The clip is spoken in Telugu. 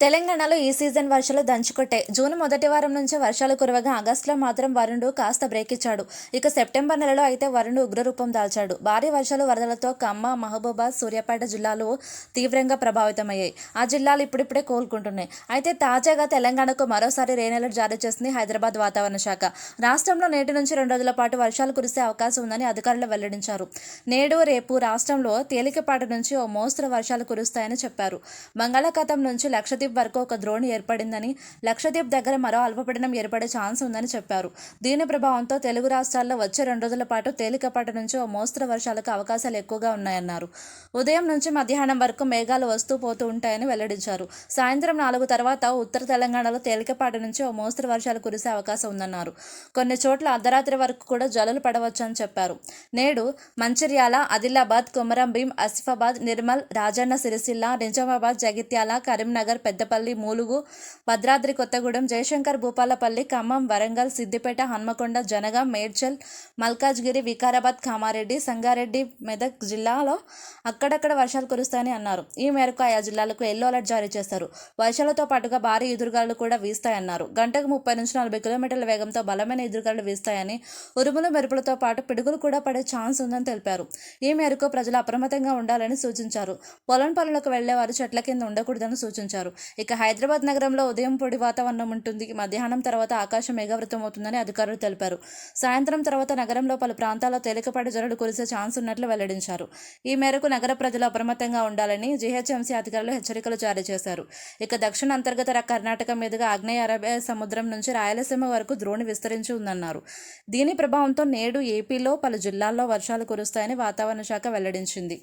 తెలంగాణలో ఈ సీజన్ వర్షాలు దంచుకొట్టాయి జూన్ మొదటి వారం నుంచి వర్షాలు కురవగా ఆగస్టులో మాత్రం వరుణుడు కాస్త బ్రేక్ ఇచ్చాడు. ఇక సెప్టెంబర్ నెలలో అయితే వరుణుడు ఉగ్రరూపం దాల్చాడు. భారీ వర్షాలు వరదలతో ఖమ్మ మహబూబాద్ సూర్యాపేట జిల్లాలు తీవ్రంగా ప్రభావితమయ్యాయి. ఆ జిల్లాలు ఇప్పుడిప్పుడే కోలుకుంటున్నాయి. అయితే తాజాగా తెలంగాణకు మరోసారి రెయిన్ అలర్ట్ జారీ చేసింది హైదరాబాద్ వాతావరణ శాఖ. రాష్ట్రంలో నేటి నుంచి రెండు రోజుల పాటు వర్షాలు కురిసే అవకాశం ఉందని అధికారులు వెల్లడించారు. నేడు రేపు రాష్ట్రంలో తేలికపాటి నుంచి ఓ మోస్తరు వర్షాలు కురుస్తాయని చెప్పారు. బంగాళాఖాతం నుంచి లక్షద్వీప్ వరకు ఒక ద్రోణి ఏర్పడిందని లక్షద్వీప్ దగ్గర మరో అల్పపీడనం ఏర్పడే ఛాన్స్ ఉందని చెప్పారు. దీని ప్రభావంతో తెలుగు రాష్ట్రాల్లో వచ్చే రెండు రోజుల పాటు తేలికపాటి నుంచి ఓ మోస్తరు వర్షాలకు అవకాశాలు ఎక్కువగా ఉన్నాయన్నారు. ఉదయం నుంచి మధ్యాహ్నం వరకు మేఘాలు వస్తూ పోతూ ఉంటాయని వెల్లడించారు. సాయంత్రం నాలుగు తర్వాత ఉత్తర తెలంగాణలో తేలికపాటి నుంచి ఓ మోస్తరు వర్షాలు కురిసే అవకాశం ఉందన్నారు. కొన్ని చోట్ల అర్ధరాత్రి వరకు కూడా జల్లులు పడవచ్చని చెప్పారు. నేడు మంచిర్యాల ఆదిలాబాద్ కొమరం భీం ఆసిఫాబాద్ నిర్మల్ రాజన్న సిరిసిల్ల నిజామాబాద్ జగిత్యాల కరీంనగర్ పెద్దపల్లి మూలుగు భద్రాద్రి కొత్తగూడెం జయశంకర్ భూపాలపల్లి ఖమ్మం వరంగల్ సిద్దిపేట హన్మకొండ జనగాం మేడ్చల్ మల్కాజ్గిరి వికారాబాద్ కామారెడ్డి సంగారెడ్డి మెదక్ జిల్లాలో అక్కడక్కడ వర్షాలు కురుస్తాయని అన్నారు. ఈ మేరకు ఆయా జిల్లాలకు ఎల్లో అలర్ట్ జారీ చేశారు. వర్షాలతో పాటుగా భారీ ఎదురుగాలు కూడా వీస్తాయన్నారు. గంటకు ముప్పై నుంచి నలభై కిలోమీటర్ల వేగంతో బలమైన ఎదురుగాలు వీస్తాయని ఉరుములు మెరుపులతో పాటు పిడుగులు కూడా పడే ఛాన్స్ ఉందని తెలిపారు. ఈ మేరకు ప్రజలు అప్రమత్తంగా ఉండాలని సూచించారు. పొలం పనులకు వెళ్ళేవారు చెట్ల కింద ఉండకూడదని సూచించారు. ఇక హైదరాబాద్ నగరంలో ఉదయం పొడి వాతావరణం ఉంటుంది. మధ్యాహ్నం తర్వాత ఆకాశం మేఘావృతం అవుతుందని అధికారులు తెలిపారు. సాయంత్రం తర్వాత నగరంలో పలు ప్రాంతాల్లో తేలికపాటి జల్లులు కురిసే ఛాన్స్ ఉన్నట్లు వెల్లడించారు. ఈ మేరకు నగర ప్రజలు అప్రమత్తంగా ఉండాలని జీహెచ్ఎంసీ అధికారులు హెచ్చరికలు జారీ చేశారు. ఇక దక్షిణ అంతర్గత కర్ణాటక మీదుగా ఆగ్నేయ అరబియా సముద్రం నుంచి రాయలసీమ వరకు ద్రోణి విస్తరించి ఉందన్నారు. దీని ప్రభావంతో నేడు ఏపీలో పలు జిల్లాల్లో వర్షాలు కురుస్తాయని వాతావరణ శాఖ వెల్లడించింది.